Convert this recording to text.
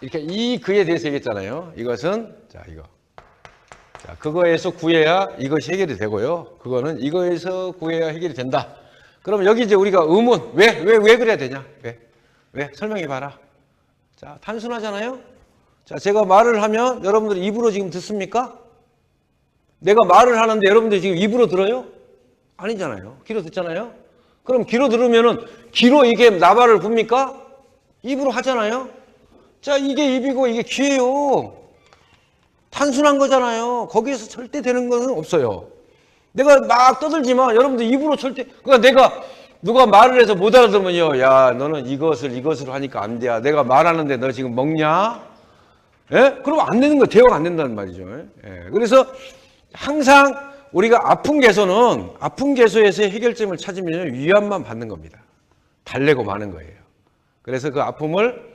이렇게 이 그에 대해서 얘기했잖아요. 이것은 자 이거. 자 그거에서 구해야 이것이 해결이 되고요. 그거는 이거에서 구해야 해결이 된다. 그럼 여기 이제 우리가 의문 왜 왜 왜 그래야 되냐? 왜? 왜? 설명해 봐라. 자 단순하잖아요. 자 제가 말을 하면 여러분들 입으로 지금 듣습니까? 내가 말을 하는데 여러분들 지금 입으로 들어요? 아니잖아요. 귀로 듣잖아요. 그럼 귀로 들으면은 귀로 이게 나발을 붑니까? 입으로 하잖아요. 자, 이게 입이고 이게 귀예요. 단순한 거잖아요. 거기에서 절대 되는 것은 없어요. 내가 막 떠들지만 여러분들 입으로 절대 그러니까 내가 누가 말을 해서 못 알아들으면요. 야, 너는 이것을 이것으로 하니까 안 돼. 내가 말하는데 너 지금 먹냐? 예? 그러면 안 되는 거 대화가 안 된다는 말이죠. 예. 그래서 항상 우리가 아픈 개소는 아픈 개소에서의 해결점을 찾으면 위안만 받는 겁니다. 달래고 마는 거예요. 그래서 그 아픔을